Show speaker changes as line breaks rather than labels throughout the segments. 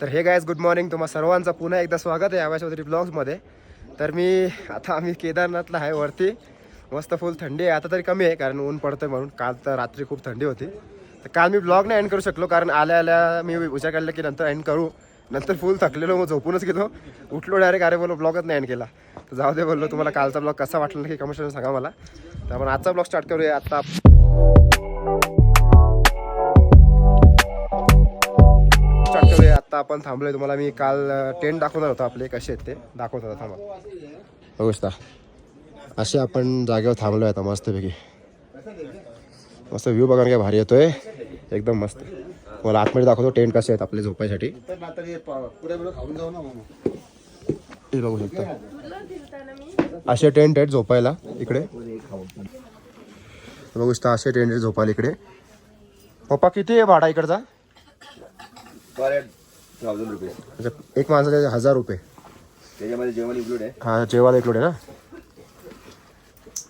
तर हे guys good morning तुम्हा सर्वांचं पुन्हा एकदा स्वागत आहे आवाज चौधरी ब्लॉग्समध्ये तर मी आता आम्ही केदारनाथला आहे वरती. मस्त फुल थंडी आहे. आता तरी कमी आहे कारण ऊन पडतंय म्हणून. काल तर रात्री खूप थंडी होती. तर काल मी ब्लॉग नाही एंड करू शकलो कारण आल्या आल्या मी विचार केला की नंतर एंड करू. नंतर फुल थकलेलो मग झोपूनच गेलो. उठलो डायरेक्ट अरे बोलो ब्लॉगच नाही एंड केला. तर जाऊ दे बोललो तुम्हाला कालचा ब्लॉग कसा वाटला की कमेंट सांगा मला. तर आपण आजचा ब्लॉग स्टार्ट करूया. आता आत्ता आपण थांबलोय. तुम्हाला मी काल टेंट दाखवणार होतो आपले कसे आहेत ते. दाखवत होता थांबा बघूसता असे आपण जागेवर थांबलो आहे आता मस्तपैकी. मस्त व्ह्यू बघा काय भारी येतोय. एकदम मस्त. मला आतमध्ये दाखवतो टेंट कसे आहेत आपले झोपायसाठी. हे बघू शकता. असे टेंट आहेत झोपायला इकडे. बघू शकता असे टेंट आहेत झोपायला इकडे. पप्पा किती आहे भाडा इकडचा?
थाउजंड रुपीज
अच्छा, एक माणसाचे हजार रुपये.
त्याच्यामध्ये जेवण इन्क्लूड आहे.
हा जेवायला इकडे आहे ना?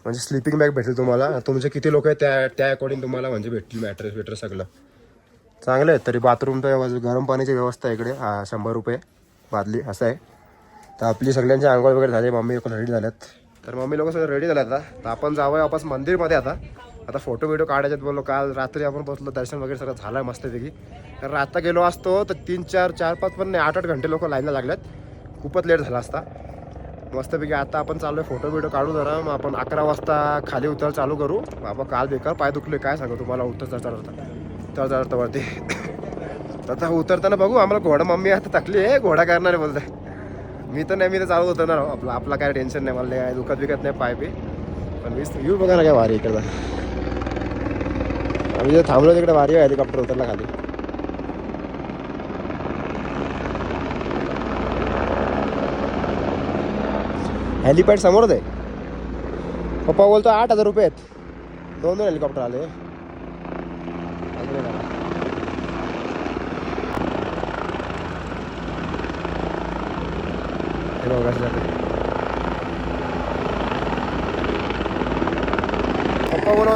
म्हणजे स्लिपिंग बॅग भेटेल तुम्हाला. तुमचे किती लोक आहेत त्या त्या अकॉर्डिंग तुम्हाला म्हणजे भेटतील मॅट्रेस वेट्रेस सगळं. चांगलं आहे तरी बाथरूम तर व्यवस्थित- गरम पाण्याची व्यवस्था आहे इकडे. हा शंभर रुपये बादली असं आहे. तर आपली सगळ्यांची आंघोळ वगैरे झाली मम्मी पण रेडी झाल्यात. तर मम्मी लोक सगळे रेडी झाले आता. आपण जाऊया वापस मंदिरमध्ये आता. आता फोटो व्हिडिओ काढायच्यात बोललो काल रात्री आपण बसलो दर्शन वगैरे सगळं झालं मस्तपैकी. तर आता गेलो असतो तर तीन चार चार पाच पण नाही आठ आठ घंटे लोक लाईनला लागल्यात. खूपच लेट झाला असता. मस्तपैकी आता आपण चालू आहे फोटो व्हिडिओ काढू जरा मग आपण अकरा वाजता खाली उतर चालू करू. बाबा काल बेकार पाय दुखले काय सांगू तुम्हाला उतर चढ चढता चढ. चढता वरती तर आता उतरताना बघू आम्हाला घोडा मम्मी आता थकली आहे घोडा करणार आहे बोलते मी तर नेहमी तर चालू उतरणार आहो. आपला आपला काय टेन्शन नाही मला काय दुखत बिकत नाही पाय बी. पण मीच येऊ बघा ना काय भारी इकडचा आम्ही जे थांबलो तिकडे भारी आहे हेलिकॉप्टर उतरला खाली. हेलिपॅड समोर दे. पप्पा बोलतो आठ हजार रुपये आहेत. दोन दोन हेलिकॉप्टर आले. हे बघा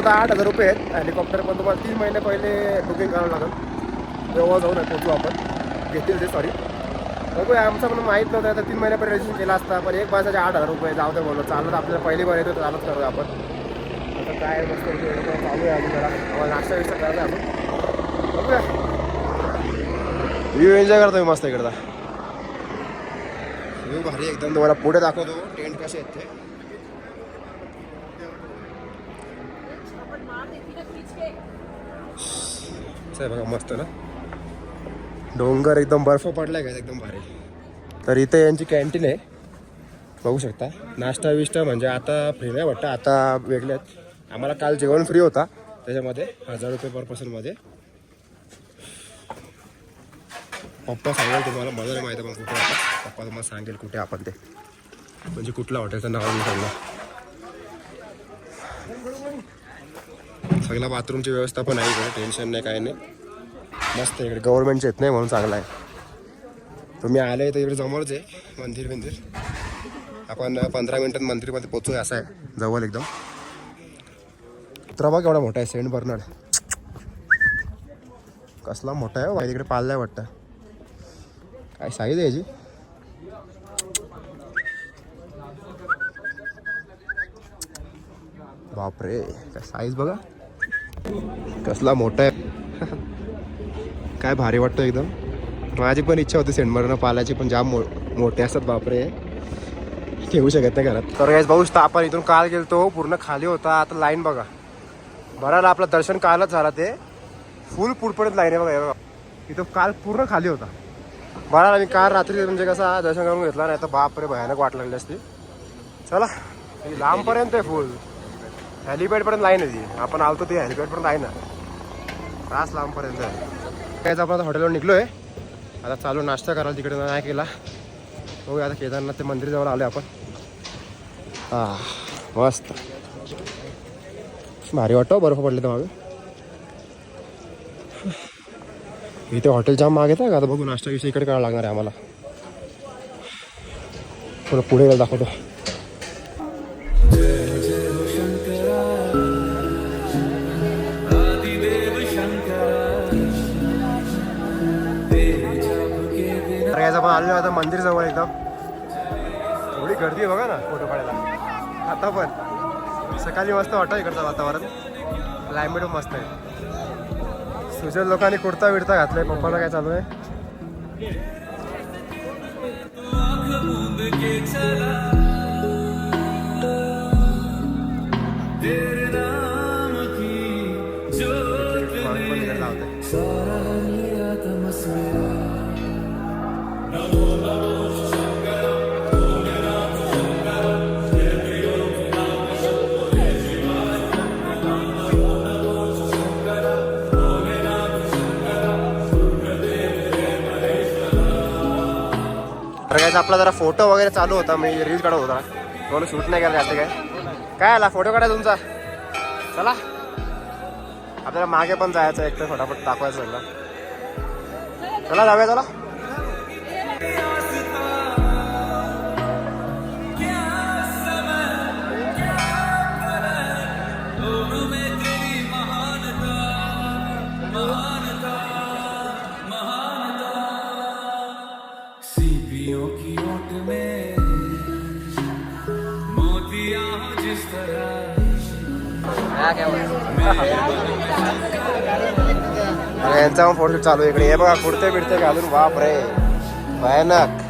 होता आठ हजार रुपये आहेत. हेलिकॉप्टर पण तुम्हाला तीन महिने पहिले बुकिंग करावं लागेल. तेव्हा जाऊन पोचू आपण. घेतील ते सॉरी बघूया आमचं पण माहीत नव्हतं आता तीन महिन्यापर्यंत रजिस्ट्रेशन केला असता. पण एक माणसाचे आठ हजार रुपये जाऊ दे बोललो चालत आपल्याला पहिली बार येतो चालत करूया आपण. आता काय मस्त चालू आहे अजून जरा. आम्हाला नाश्ता विश्ता करायचा आहे आपण बघूया. व्ह्यू एन्जॉय करतो मी मस्त इकडचा. व्ह्यू भारी एकदम. तुम्हाला पुढे दाखवतो. टेंट कसे आहेत ते असं आहे बघा मस्त ना. डोंगर एकदम बर्फ पडलाय का एकदम भारी. तर इथे यांची कॅन्टीन आहे. बघू शकता. नाश्ता विष्टा म्हणजे आता फ्री नाही वाटतं आता वेगळे आम्हाला काल जेवण फ्री होता. त्याच्यामध्ये हजार रुपये पर पर्सनमध्ये पप्पा सांगेल तुम्हाला मला नाही माहिती पण कुठे आता पप्पा तुम्हाला सांगेल कुठे आपण ते. म्हणजे कुठल्या हॉटेलचं नाव मी सांगणार. सगळ्या बाथरूमची व्यवस्था पण आहे इकडे टेन्शन नाही काय नाही. मस्त आहे इकडे. गव्हर्नमेंटचे येत नाही म्हणून चांगला आहे. तुम्ही आले तर इकडे जवळच आहे मंदिर मंदिर आपण पंधरा मिनिटात मंदिरमध्ये पोचूया असं आहे. जवळ एकदम. त्रबा केवढा मोठा आहे सेंट बर्नर्ड. कसला मोठा आहे हो, तिकडे पाळलाय वाटतं. काय साईज आहे याची? बापरे काय साईज बघा. कसला मोठा आहे. काय भारी वाटतं एकदम. माझी पण इच्छा होती सेंटमरनं पालाची पण जाम मो मोठे असतात बापरे. ठेवू शकत नाही घरात. तर याच भाऊ आपण इथून काल गेलतो पूर्ण खाली होता. आता लाईन बघा. बराला आपलं दर्शन कालच झाला ते. फुल पुढपर्यंत लाईन आहे बघा बघा. इथं काल पूर्ण खाली होता. बराला मी काल रात्री म्हणजे कसा दर्शन करून घेतला नाही तर बापरे भयानक वाट लागली असती. चला लांबपर्यंत आहे फुल हॅलिपॅडपर्यंत लाईन आहे ती. आपण आलतो ते हॅलिपॅडपर्यंत आहे ना. तास लांबपर्यंत. आहे कायच आपण आता हॉटेलवर निघलो आहे आता चालू नाश्ता करायला तिकडे नाही केला. बघूया आता केदारनाथ ते मंदिर जवळ आलो आपण. हा मस्त. भारी वाटतो हो, बर्फ पडले तर मागे. इथे हॉटेल जाम मागे का? आता बघू नाश्ता विषय इकडे करायला लागणार आहे आम्हाला. थोडं पुढे गेलं दाखवतो. आपण आलेलो आता मंदिर जवळ एकदम. एवढी गर्दी आहे बघा ना फोटो काढायला आता पण. सकाळी मस्त वाटतं इकडचं वातावरण. क्लायमेट मस्त आहे. सुजल लोकांनी कुर्ता बिडता घातलाय पप्पाला काय चालू आहे? तर काय आपला जरा फोटो वगैरे चालू होता. मी रील काढत होता. म्हणून शूट नाही केला जाते काय काय आला? फोटो काढा तुमचा. चला. आपल्याला मागे पण जायचं एक तर फटाफट दाखवायचं चला जाऊया चला. अरे यांचा पण फोटो चालू आहे इकडे. हे बघा कुर्ते बिडते घालून. बाप रे भयानक.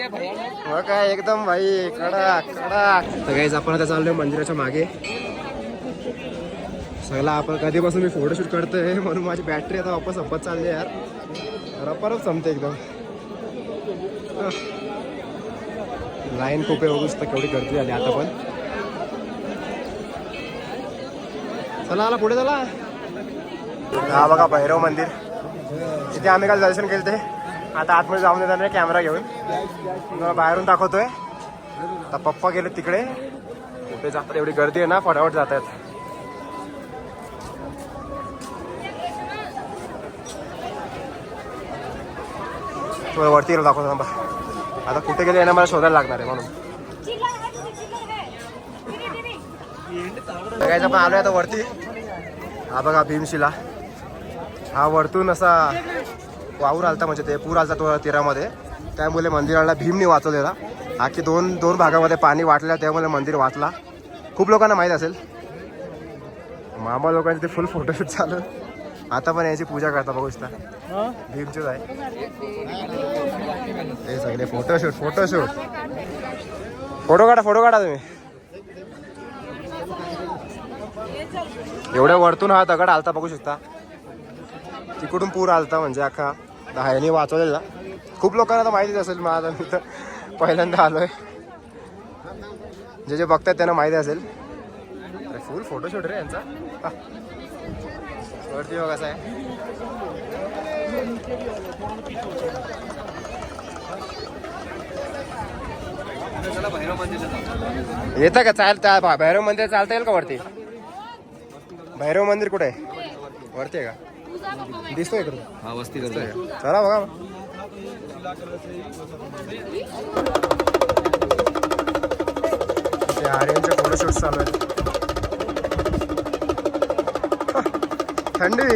हो मग काय एकदम भाई. कडक कडक. तर काहीच आपण आता चाललोय मंदिराच्या मागे. सगळा आपण कधीपासून मी फोटोशूट करतोय म्हणून माझी बॅटरी आता वापस संपत चालली यार. रपरप संपते एकदम. लाईन खूप आहे बघूच तर केवढी गर्दी झाली आता पण. चला आला पुढे चला. हा बघा भैरव मंदिर. इथे आम्ही काल दर्शन केलं ते. आता आतमध्ये जाऊन देणार कॅमेरा घेऊन. बाहेरून दाखवतोय. आता पप्पा गेले तिकडे. कुठे जातात एवढी गर्दी आहे ना फटाफट जात आहेत थोडं वरती गेलो दाखवतो थांबा. आता कुठे गेले ना मला शोधायला लागणार आहे म्हणून. बघायचं पण आलोय आता वरती. हा बघा भीमशिला. हा वरतून असा वाहून आलता म्हणजे ते पूर आलता तो तीरामध्ये. त्यामुळे मंदिराला भीमने वाचवलेला. की दोन दोन भागामध्ये पाणी वाटलं त्यामुळे मंदिर वाचला. खूप लोकांना माहीत असेल. मामा लोकांचे ते फुल फोटोशूट चालू. आता पण याची पूजा करता बघू इथं भीमचीच आहे. हे सगळे फोटोशूट फोटोशूट फोटो काढा फोटो काढा तुम्ही. एवढ्या वरतून हा दगड आलता बघू शकता. तिकडून पूर आलता म्हणजे अख्खा ह्याने वाचवलेला. खूप लोकांना तर माहितीच असेल माझा मी तर पहिल्यांदा आलोय. जे जे बघतात त्यांना माहिती असेल. अरे फुल फोटोशूट रे यांचा. वरती बघ कसं आहे येतं का चाल भैरव मंदिर चालता येईल का वरती? भैरव मंदिर कुठे आहे? वरती आहे का? दिसतोय इकडून
हा वस्ती करतोय.
चला बघा. ते आर्यनचे फोटोशूट चालू आहेत. थंडी.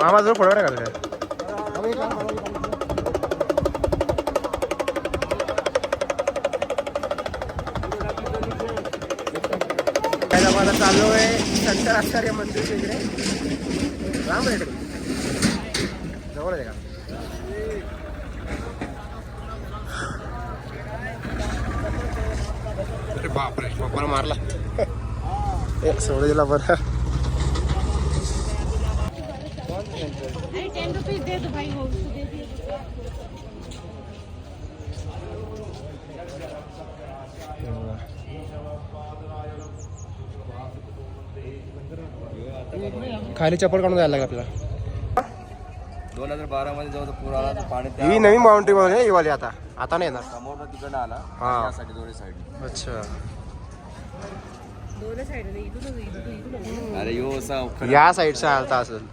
मामा जो फोटो काय घालूया शंकराचार्य मंदिर इकडे लांब आहे इकडे जवळ आहे का? अरे बापरे पप्पाला मारला. ए सोडू दिला बरं.
टेन रुपीज़ दे दो भाई हो
खाली चप्पल काढून जायला लागला आपल्याला.
दोन हजार बारा मध्ये जेव्हा तो पूर आला तर पाणी त्या
ही नवीन बाउंड्री मध्ये आहे ही वाली आता. आता नाही येणार.
समोर आला
हा.
दोन्ही साईड
अच्छा.
अरे यो असा खरं
या साईडचा आलता असेल.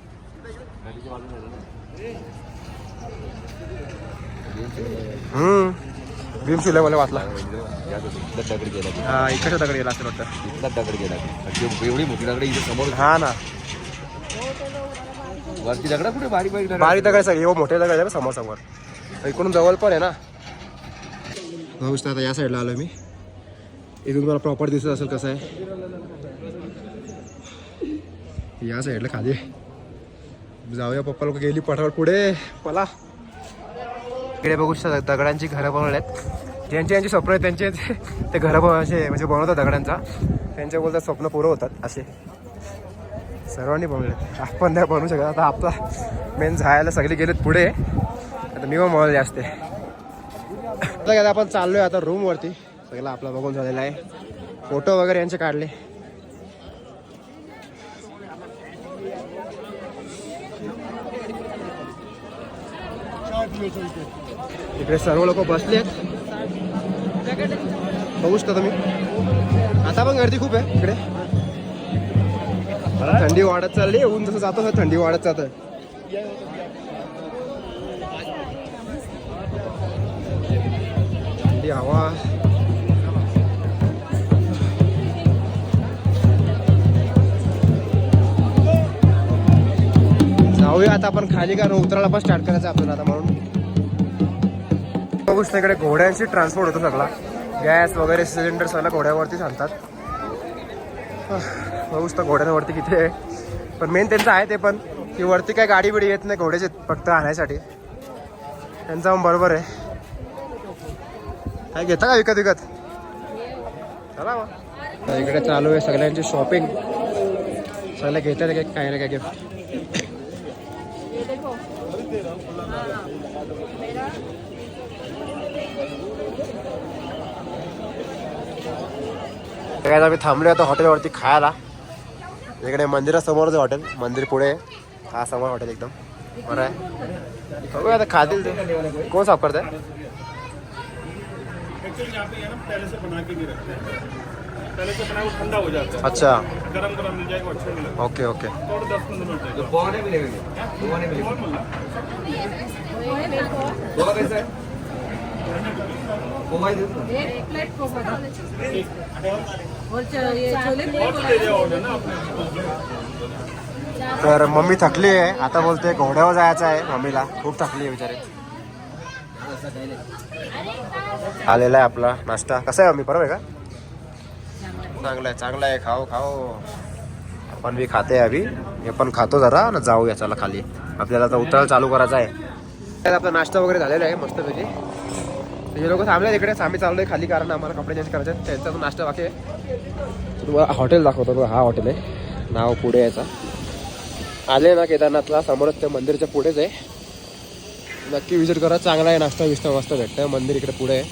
मला वाचला
इथला दगड गेला.
हा इकडच्या दगड गेला असेल वाटतं.
इथला दगड गेला. एवढी मोठी दगड इथे समोर
हा ना.
वरती दगड कुठे? बारीक बारीक दगड.
बारीक दगड सगळे हो, मोठे दगड आहे समोर समोर इकडून जवळ पण आहे ना. बघू आता या साईडला आलो मी. इथून तुम्हाला प्रॉपर दिसत असेल कसं आहे. या साईडला खाली. जाऊया पप्पा लोक गेली पठावर पुढे. पला. इकडे बघू शकता दगडांची घरं बनवल्यात ज्यांची यांचे स्वप्न आहेत त्यांचे ते- ते घरं असे म्हणजे बनवतात दगडांचा. त्यांच्या बोलतात स्वप्न पुरं होतात असे. सर्वांनी बनवले. आपण नाही बनवू शकत. आता आपला मेन झायला सगळे गेलेत पुढे. आता मी पण बनवले असते आता काय आपण चाललोय आता रूमवरती सगळं आपला बघून झालेला आहे. फोटो वगैरे यांचे काढले. इकडे सर्व लोक बसले आहेत बघू शकता तुम्ही. आता पण गर्दी खूप आहे इकडे. थंडी वाढत चालली ऊन जसं जातो तसं थंडी वाढत जात. थंडी हवा. जाऊया आता आपण खाली कारण उतरायला पण स्टार्ट करायचं आपल्याला आता म्हणून. बघू शकता इकडे घोड्यांची ट्रान्सपोर्ट होतो सगळा. गॅस वगैरे सिलेंडर सगळं घोड्यावरतीच आणतात बघू शकता घोड्यांवरती किती आहे? पण मेन त्यांचं आहे ते पण. की वरती काय गाडी बिडी येत नाही घोड्याचे फक्त आणायसाठी. त्यांचं पण बरोबर आहे. काय घेता का विकत विकत? चला मग. तर इकडे चालू आहे सगळ्यांची शॉपिंग सगळं घेतात काय काय ना काय गिफ्ट काय आम्ही थांबलो आता हॉटेलवरती खायला. इकडे मंदिरासमोरच आहे हॉटेल मंदिर पुढे आहे. हा समोर हॉटेल एकदम. बरं आहे. बघूया आता खातील ते. कोण साफ करत आहे
एक्चुअली यहाँ पे है ना पहले से बना के भी रखते हैं पहले से बना वो ठंडा हो जाता है
अच्छा.
गरम गरम मिल जाएगा अच्छा मिलेगा
ओके ओके.
और दस पंद्रह मिनट
तो
लगेगा
पोहा नहीं मिलेगा पोहा नहीं मिलेगा पोहा कैसा है
तर मम्मी थकली आहे. आता बोलते घोड्यावर जायचं आहे मम्मीला. खूप थकली आहे बिचारे. आलेला आहे आपला नाश्ता. कसा आहे मम्मी? बरोबर आहे का? चांगला आहे चांगला आहे. खाओ खाओ. आपण बी खाते अभि. हे पण खातो जरा ना जाऊया चला खाली. आपल्याला आता उतरायला चालू करायचा आहे. आपला नाश्ता वगैरे झालेला आहे मस्तपैकी. हे लोक थांबले तिकडे आम्ही आहे खाली कारण आम्हाला कपडे चेंज करायचे आहेत. त्यांचा तो नाश्ता बाकी आहे. तुम्हाला हॉटेल दाखवतो बघा, हा हॉटेल आहे. नाव पुढे याचा आले ना केदारनाथला समोरच त्या मंदिरच्या पुढेच आहे. नक्की विजिट करा. चांगला आहे नाश्ता विस्ता मस्त भेटतं मंदिर इकडे पुढे आहे.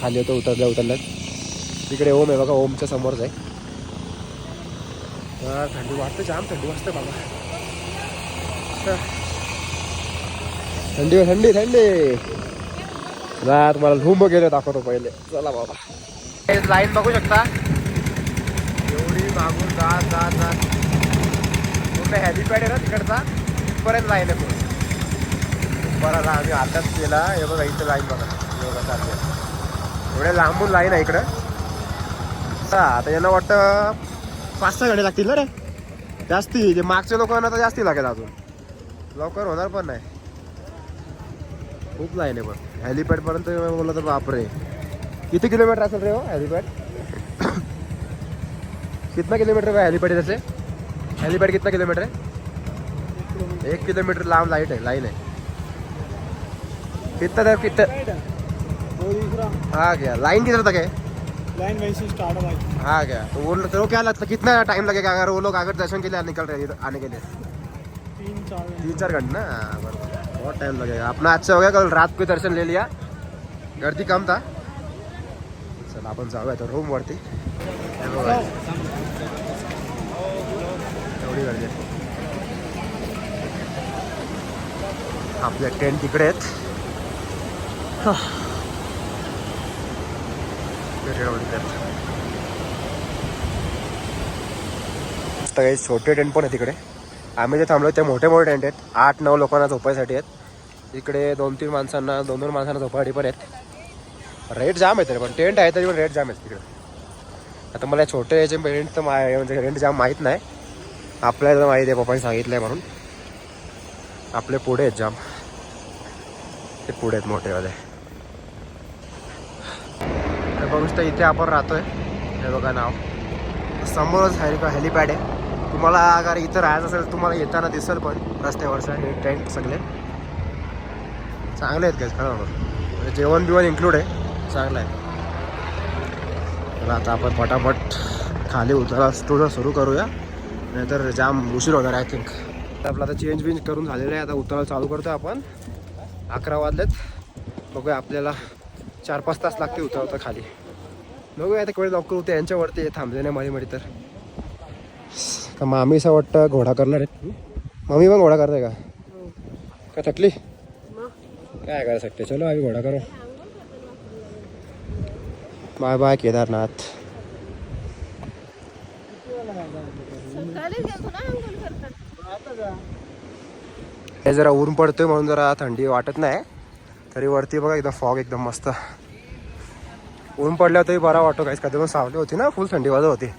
खाली होतं उतरल्या उतरल्यात. तिकडे ओम आहे बघा ओमच्या समोरच आहे. थंडी वाटते जाम थंडी वाजते बाबा. हो, थंडी थंडी थंडी. ना तुम्हाला रूम वगैरे दाखवतो पहिले. चला बाबा. लाईन बघू शकता. एवढी मागून जात जात जात. पूर्ण हॅलिपॅड आहे ना तिकडचा? तिथपर्यंत लाईन आहे पूर्ण. बरं आम्ही आताच केला. हे बघा इथं लाईन बघा. हे बघा चालते एवढ्या लांबून लाईन आहे इकडं. हा, आता यांना वाटतं पाच सहा गाडी लागतील ना रे. जास्ती जे मागचे लोक ना तर जास्ती लागेल अजून. लवकर होणार पण नाही. खूप लाईन आहे पण. हॅलिपॅड पर्यंत बोललं तर बापरे. किती किलोमीटर असेल रे हो हॅलिपॅड? कितना किलोमीटर है हेलीपैड से हेलीपैड कितना किलोमीटर है एक किलोमीटर लाम लाइट है लाइन है कितना देर कितना हाँ क्या लाइन किधर तक है
लाइन वैसे स्टार्ट हुआ
हाँ क्या तो वो तो क्या लगता कितना टाइम लगेगा? अगर वो लोग अगर दर्शन के लिए निकल रहे हैं आने के लिए?
तीन चार
तीन चार घंटे ना? बराबर. बहुत टाइम लगेगा। अपना अच्छा हो गया कल रात को दर्शन ले लिया। गर्दी कम था। चल आपण जाऊया तर रूम वरती। एवढी गर्दी। आपले टेंट तिकडे आहेत काही छोटे टेंट पण आहे तिकडे आम्ही जे थांबलो ते मोठे मोठे टेंट आहेत. आठ नऊ लोकांना झोपायसाठी आहेत. इकडे दोन तीन माणसांना दोन दोन माणसांना झोपायसाठी पण आहेत. रेट जाम आहे तरी पण. टेंट आहे तरी पण रेट जाम आहेत तिकडे. आता मला छोटे याचे रेंट तर मा- म्हणजे रेंट जाम माहीत नाही. आपल्याला माहीत आहे पप्पाने सांगितलंय म्हणून. आपले पुढे आहेत जाम ते पुढे आहेत मोठेवाले. तर बघू शकता इथे आपण राहतोय. हे बघा नाव. समोरच हेलिपॅड आहे. तुम्हाला अगर इथं राहायचं असेल तर तुम्हाला येताना दिसेल पण रस्त्यावरचं हे टेंट सगळे. चांगले आहेत काय खरं म्हणजे जेवण बिवण इन्क्लूड आहे. चांगलं आहे. तर आता आपण पटापट खाली उतरा स्टोर सुरू करूया. नाहीतर जाम उशीर होणार आय थिंक आपलं आता चेंज बिंज करून झालेलं आहे. आता उतरायला चालू करतो आपण. अकरा वाजलेत. बघूया आपल्याला चार पाच तास लागते उतरवता खाली. बघूया आता केवढे लवकर होते यांच्यावरती थांबले नाही मध्ये मध्ये तर. का मामी असं वाटतं घोडा करणार आहेत. मम्मी पण घोडा करताय का? का थकली? काय करू शकते? चलो आम्ही घोडा करो. Bye bye Kedarnath. हे जरा ऊन पडतोय म्हणून जरा थंडी वाटत नाही. तरी वरती बघा एकदम फॉग एकदम मस्त. ऊन पडल्यावर तरी बरा वाटतो. काहीच कधी पण सावली होती ना फुल थंडी वाजत होती.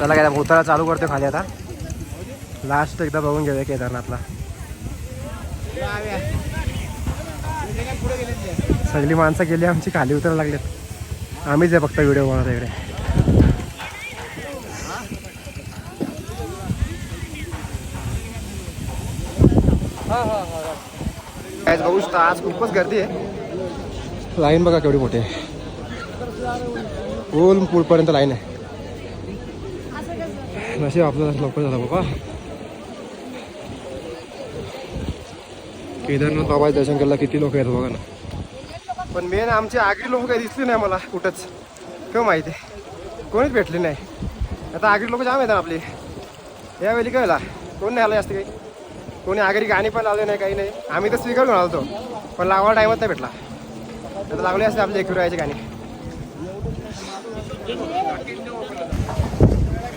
चला काय उतारा चालू करते खाली आता. लास्ट एकदा बघून घेऊया केदारनाथला. सगळी माणसं गेली आमची खाली उतरायला लागलेत. आम्हीच आहे फक्त व्हिडिओ बनवता इकडे. काय बघू शकता आज खूपच गर्दी आहे. लाईन बघा केवढी मोठी आहे. पूल पूलपर्यंत लाईन आहे. नशीब आपलं लवकर झालं बाबा केदारनाथ बाबा दर्शन करायला किती लोक आहेत बघा ना. पण मेन आमचे आगरी लोक काही दिसले नाही मला कुठंच. किंवा माहिती कोणीच भेटले नाही. आता आगरी लोक जाम येतात आपली. यावेळी कळला. कोण नाही आलं जास्त काही? कोणी आगरी गाणी पण लावले नाही काही नाही. आम्ही तर स्पीकर घेऊन आलो होतो पण लावायला टायमात नाही भेटला. आता लागले असते आपले एक याची गाणी.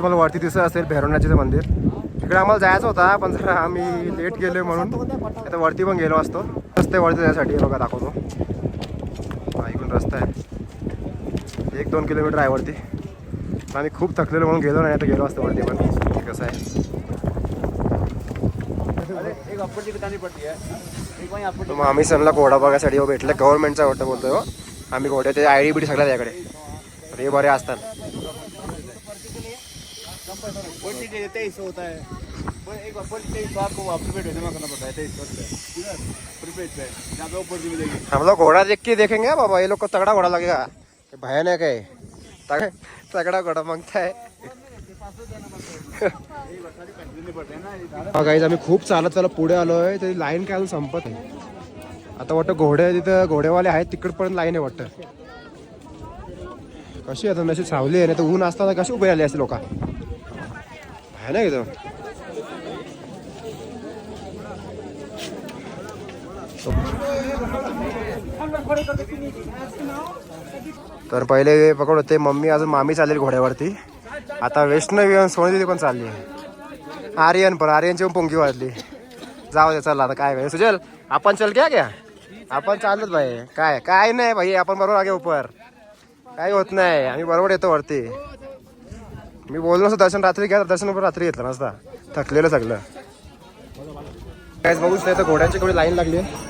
मला वरती दिसत असेल भैरवनाथचं मंदिर. तिकडे आम्हाला जायचं होता पण जरा आम्ही लेट गेलोय म्हणून. आता वरती पण गेलो असतो. रस्ते वरती जाण्यासाठी हे बघा दाखवतो. हा इकडून रस्ता आहे. एक दोन किलोमीटर आहे वरती. आम्ही खूप थकलेलो म्हणून गेलो नाही तर गेलो असतो वरती पण. कसं आहे? मग आम्ही सणला घोडा बघायसाठी हो भेटले. गव्हर्नमेंटचा वाटतं बोलतोय हो. आम्ही घोड्याचे आय डी बी सगळ्या त्याकडे. हे बरे असतात.
तेईस होता है एक बार तेईस आपको प्रीपेड जमा करना पड़ता है तेईस प्रीपेड पे. जहाँ पे ऊपर मिलेगी
हम लोग घोड़ा देख के देखेंगे बाबा ये लोग को तगड़ा घोड़ा लगेगा। भयानक है। तग- तगड़ा घोड़ा मागता है। गाईज आम्ही खूप चालत चालत पुढे आलोय तरी लाईन काय अजून संपत आहे आता वाटतं घोडे तिथं घोडेवाले आहेत तिकडपर्यंत लाईन आहे वाटतं. कशी आता नशी सावली आहे नाही तर ऊन असताना कशी उभे आले असते लोक? भयानक इथं? तर पहिले पकड होते मम्मी अजून मामी चालेल घोड्यावरती. आता वैष्णवी येऊन सोनी पण चालली आहे. आर्यन पण आर्यनची पण पोंगी वाजली. जाऊ दे चला आता काय भाई सुजल आपण चल क्या क्या आपण चाललोच भाई काय काय नाही भाई आपण बरोबर आगे उपर. काही होत नाही. आम्ही बरोबर येतो वरती. मी बोललो असं दर्शन रात्री घ्या दर्शन पण रात्री घेतलं नसता थकलेलं सगळं. काहीच बघूच नाही तर घोड्यांची थोडी लाईन लागली. आहे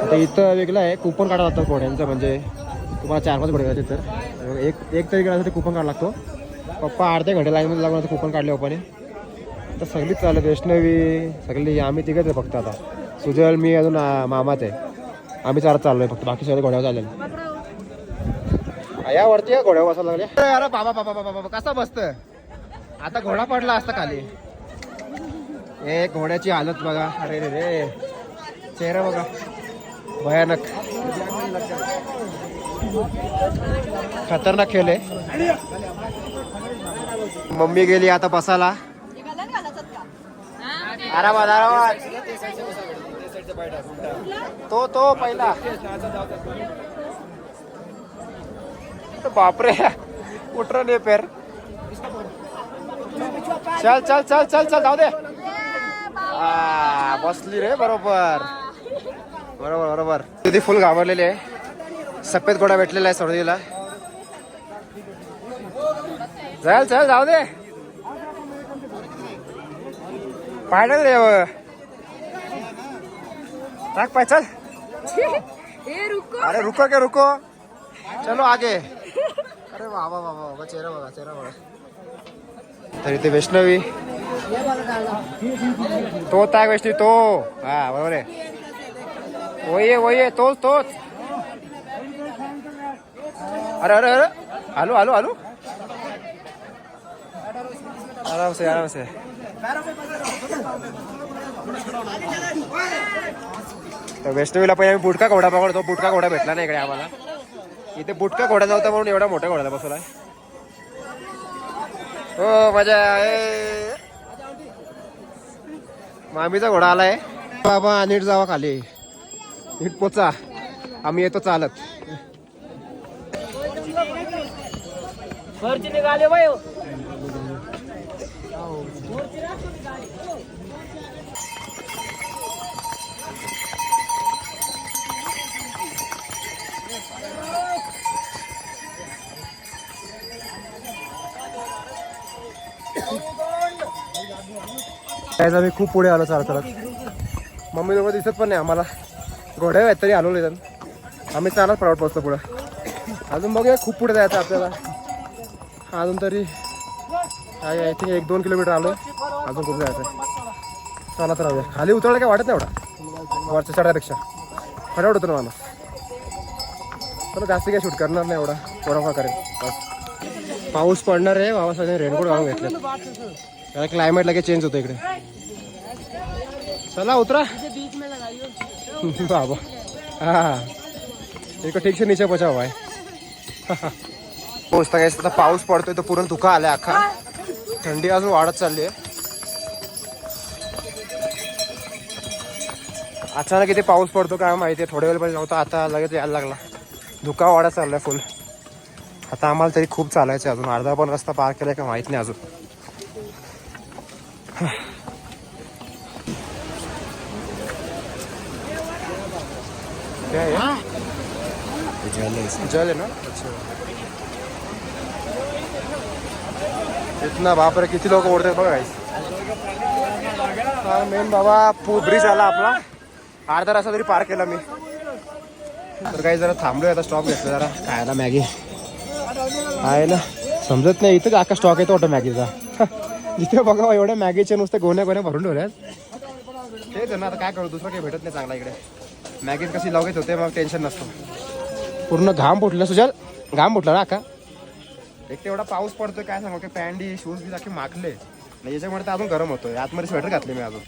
आता इथं वेगळं आहे कुपन काढा लागतं घोड्यांचं म्हणजे तुम्हाला चार पाच घोडे घ्यायचे तर एक एक तरी गेला कुपन काढा लागतो. पप्पा अर्ध्या घंटे लाईनमध्ये लागून आता कुपन काढले पप्पाने तर सगळीच चालत वैष्णवी सगळी आम्ही तिघंच आहे फक्त आता. सुजल मी अजून आ, मामाच आहे. आम्ही चालत आहे फक्त बाकी सगळे घोड्यावर चालेल यावरती का घोड्या बसायला लागले. अरे बाबा बाबा बाबा बाबा कसा बसत आता घोडा पडला असता खाली. ए घोड्याची हालत बघा. अरे रे रे. चेहरा बघा. भयानक. खतरनाक खेळ आहे. मम्मी गेली आता बसायला. आरामात आरामात. तो तो पहिला. बापरे उठर नाही पेर। चल चल चल चल चल जाऊ दे। बसली रे बरोबर। बरोबर बरोबर। तिथे फुल घाबरलेली आहे. सफेद घोडा भेटलेला आहे सरोजीला चल चल जाऊ दे. पाहिजे रे. टाक पाय चल.
ए रुको.
अरे रुको के रुको. चलो आगे. अरे बाबा बाबा बाबा चेहरा बघा चेहरा बघा. तर इथे वैष्णवी. तो ताय वैष्णवी तो. हा बरोबर आहे. वये वये तोच तोच. अरे अरे अरे. आलो आलो आलो. आराम से आराम से तर वैष्णवीला पहिले आम्ही बुटका घोडा पकडतो. बुटका घोडा भेटला नाही इकडे आम्हाला. इथे बुटका घोडा नव्हता म्हणून एवढा मोठा घोडा बसवलाय. हो मजा आहे. मामीचा घोडा आलाय. बाबा नीट जावा खाली. नीट पोचा. आम्ही येतो चालत. त्याचा आम्ही खूप पुढे आलो चालत चालत मम्मी लोक दिसत पण नाही आम्हाला. घोड्या आहेत तरी आलो नाही आम्ही चालत प्रवट पोचतो पुढं. अजून बघूया खूप पुढे जायचं आपल्याला. अजून तरी आय थिंक एक दोन किलोमीटर आलो. अजून खूप जायचं चालत राहूया. खाली उतरलं काय वाटत नाही एवढा? वरच्या चढापेक्षा फटाफट होतो ना मला पण जास्त काय शूट करणार नाही एवढा. थोडाफार करेल बस. पाऊस पडणार आहे. बाबासाहेब रेनकोट घालून घेतले त्याला क्लायमेट लगेच चेंज होतं इकडे. चला उतरा. बाबा. हा. इकडे ठीक से नीचे बचाव आहे हो, पोचता काय आता पाऊस पडतोय तर पूर्ण धुका आलाय अख्खा थंडी अजून वाढत चालली आहे अचानक इथे पाऊस पडतो काय माहिती आहे. थोड्या वेळ पाहिजे नव्हता आता लगेच यायला लागला. धुका वाढत चाललाय फुल आता आम्हाला तरी खूप चालायचं अजून. अर्धा पण रस्ता पार केलाय का माहीत नाही अजून. क्या है जल है ना अच्छा इतना बाप रे किती लोक ओढते बघा guys. मेन बाबा पू ब्रिज आला आपला. अर्धा रस्ता तरी पार केला मी. तर काही जरा थांबलोय आता स्टॉप घेतला जरा. खायला मॅगी आहे ना. समजत नाही इथं अख्खा स्टॉक येतो वाटतं मॅगीचा जिथे बघा एवढ्या मॅगीचे नुसते गोण्या गोण्या भरून ठेवल्यात. तेच ना आता काय करू? दुसरं काही भेटत नाही चांगला इकडे. मॅगीत कशी लगेच होते मग टेन्शन नसतं. पूर्ण घाम फुटलं सुजल. घाम फुटला ना अख्खा एक तेवढा पाऊस पडतोय काय सांगू? की पॅन्टी शूज बी अख्खे मागले आणि याच्यामुळे तर अजून गरम होतोय. आतमध्ये स्वेटर घातले मी अजून.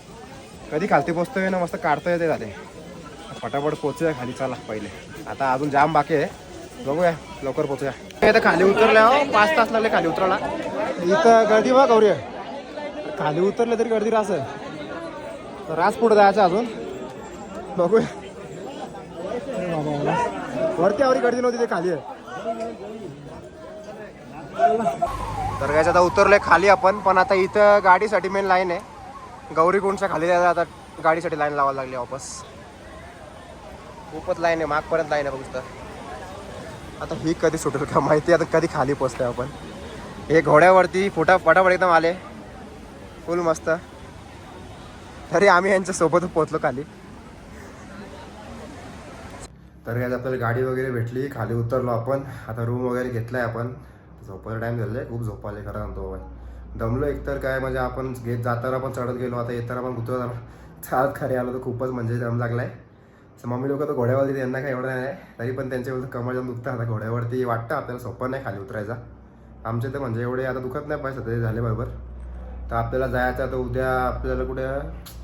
कधी खालती पोचतोय ना मस्त काढतोय ते झाले. फटाफट पोचूया खाली चला पहिले. आता अजून जाम बाकी आहे. बघूया लवकर पोचूया. खाली उतरल्या हो. पाच तास लागले खाली उतरायला. इथं गर्दी बघ गौरी. खाली उतरलं तरी गर्दी रास आहे रास पुढे जायचं अजून. बघूया. वरती आवरी गर्दी नव्हती ते खाली आहे. तर गायचं आता उतरलोय खाली आपण पण आता इथं गाडीसाठी मेन लाईन आहे. गौरीकुंडच्या खाली जायला आता गाडीसाठी लाईन लावायला लागली वापस. खूपच लाईन आहे मागपर्यंत लाईन आहे बघ आता ही कधी सुटेल का माहिती आता कधी खाली पोचतोय आपण. हे घोड्यावरती फुटा फटाफट एकदम आले. फुल मस्त. तरी आम्ही यांच्या सोबतच पोचलो खाली. तर काय आपल्याला गाडी वगैरे भेटली खाली उतरलो आपण. आता रूम वगैरे घेतलाय आपण. झोपायला टाइम झालाय खूप झोपाले खरं सांगतो बाबा. दमलो एकतर काय म्हणजे आपण घेत जाताना पण चढत गेलो आता येताना पण उतरताना चालत खाली आलो तर खूपच म्हणजे दम लागलाय. तर मम्मी लोक तर घोड्यावरती त्यांना काय एवढं नाही. तरी पण त्यांच्या कमर जाऊन दुखतं आता घोड्यावरती. वाटतं आपल्याला सोपं नाही खाली उतरायचा. आमचे तर म्हणजे एवढे आता दुखत नाही पाहिजे ते झाले बरोबर. तर आपल्याला जायचं आता उद्या आपल्याला कुठे?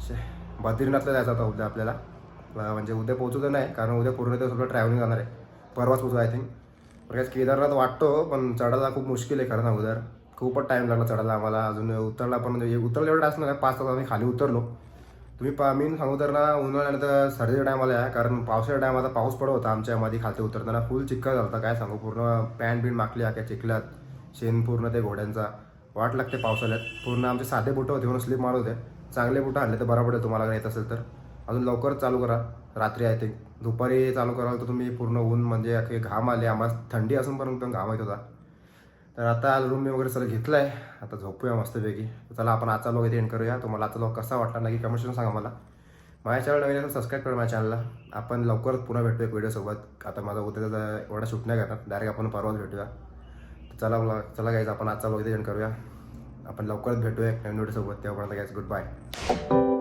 शे, बद्रीनाथला जायचं आता उद्या आपल्याला. म्हणजे उद्या पोहोचू नाही कारण उद्या पूर्ण दिवस आपलं ट्रॅव्हलिंग जाणार आहे. परवाच पोचू आय थिंक कारण केदारनाथ वाटतो पण चढायला खूप मुश्किल आहे खरं ना उद्या खूपच टाईम लागला चढायला आम्हाला. अजून उतरला पण म्हणजे उतरलं एवढं असं नाही पाच तास आम्ही खाली उतरलो. तुम्ही पा मी सांगू तर ना उन्हाळ्यानंतर सर्दीच्या टायमाला आहे कारण पावसाच्या टायमाला पाऊस पडत होता आमच्या मध्ये खाली उतरताना. फुल चिक्कल झाला होता काय सांगू पूर्ण पॅन्ट बिन माकली आख्या चिखल्यात शेण पूर्ण ते घोड्यांचा. वाट लागते पावसाळ्यात. पूर्ण आमचे साधे बुटं होते म्हणून स्लिप मारत होते. चांगले बुटं आणले तर बरं पडेल तुम्हाला येत असेल तर. अजून लवकरच चालू करा. रात्री आहे ते दुपारी चालू कराल तर तुम्ही पूर्ण ऊन म्हणजे अखे घाम आले. आम्हाला थंडी असून पण एकदम घाम येत होता. तर आता आज रूम मी वगैरे सगळं घेतलं आहे आता झोपूया मस्तपैकी. चला आपण आजचा लोक इथे एंड करूया. तुम्हाला आजचा लोक कसा वाटला नक्की कमेंट सांगा मला. माझ्या चॅनल नवीन असेल सबस्क्राईब करा माझ्या चॅनलला आपण लवकरच पुन्हा भेटूया एक व्हिडिओसोबत आता माझा उद्या एवढा शूट नाही करणार डायरेक्ट आपण परवाच भेटूया. चला मला चला घ्यायचं आपण आजचा लोक करूया. आपण लवकरच भेटूया एक नवीन व्हिडिओसोबत तेव्हापर्यंत गायचं गुड बाय